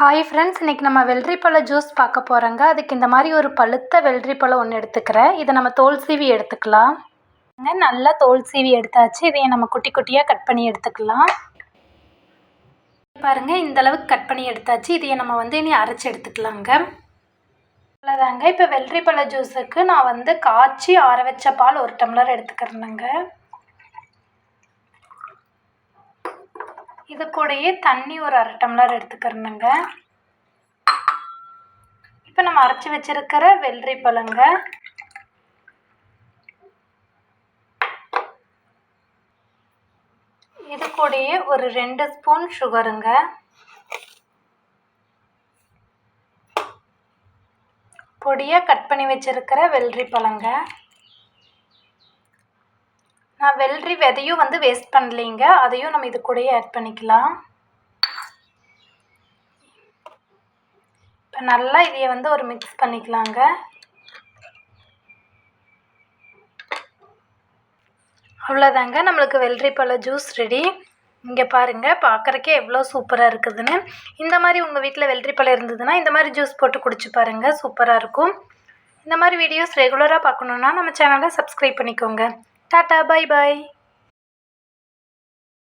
Hi friends இன்றைக்கி நம்ம வெள்ளரி பழ ஜூஸ் பார்க்க போகிறோங்க அதுக்கு இந்த மாதிரி ஒரு பழுத்த வெள்ளரி பழம் ஒன்று எடுத்துக்கிறேன். இதை நம்ம தோல் சீவி எடுத்துக்கலாம். நல்லா தோல் சீவி எடுத்தாச்சு. இதையை நம்ம குட்டி குட்டியாக கட் பண்ணி எடுத்துக்கலாம். பாருங்கள் இந்த அளவுக்கு கட் பண்ணி எடுத்தாச்சு. இதையை நம்ம வந்து இனி அரைச்சி எடுத்துக்கலாங்க. அவ்வளோதாங்க இப்போ வெள்ளரி பழ ஜூஸுக்கு நான் வந்து காய்ச்சி ஆற வச்ச பால் ஒரு டம்ளர் எடுத்துக்கிறேனுங்க. இது கூடயே தண்ணி ஒரு அரை டம்ளர் எடுத்துக்கிறேனுங்க. இப்போ நம்ம அரைச்சி வச்சிருக்கிற வெள்ளரி பழங்க. இது கூடயே ஒரு ரெண்டு ஸ்பூன் சுகருங்க. பொடியாக கட் பண்ணி வச்சிருக்கிற வெள்ளரி பழங்க. நான் வெள்ளரி விதையும் வந்து வேஸ்ட் பண்ணலைங்க. அதையும் நம்ம இது கூடயே ஆட் பண்ணிக்கலாம். இப்போ நல்லா இதையை வந்து ஒரு மிக்ஸ் பண்ணிக்கலாங்க. அவ்வளோதாங்க நம்மளுக்கு வெள்ளரி பழ ஜூஸ் ரெடி இங்கே பாருங்கள் பார்க்குறக்கே எவ்வளோ சூப்பராக இருக்குதுன்னு. இந்த மாதிரி உங்கள் வீட்டில் வெள்ளரி பழம் இருந்ததுன்னா இந்த மாதிரி ஜூஸ் போட்டு குடிச்சு பாருங்கள் சூப்பராக இருக்கும். இந்த மாதிரி வீடியோஸ் ரெகுலராக பார்க்கணுன்னா நம்ம சேனலை சப்ஸ்கிரைப் பண்ணிக்கோங்க. Tata, bye bye.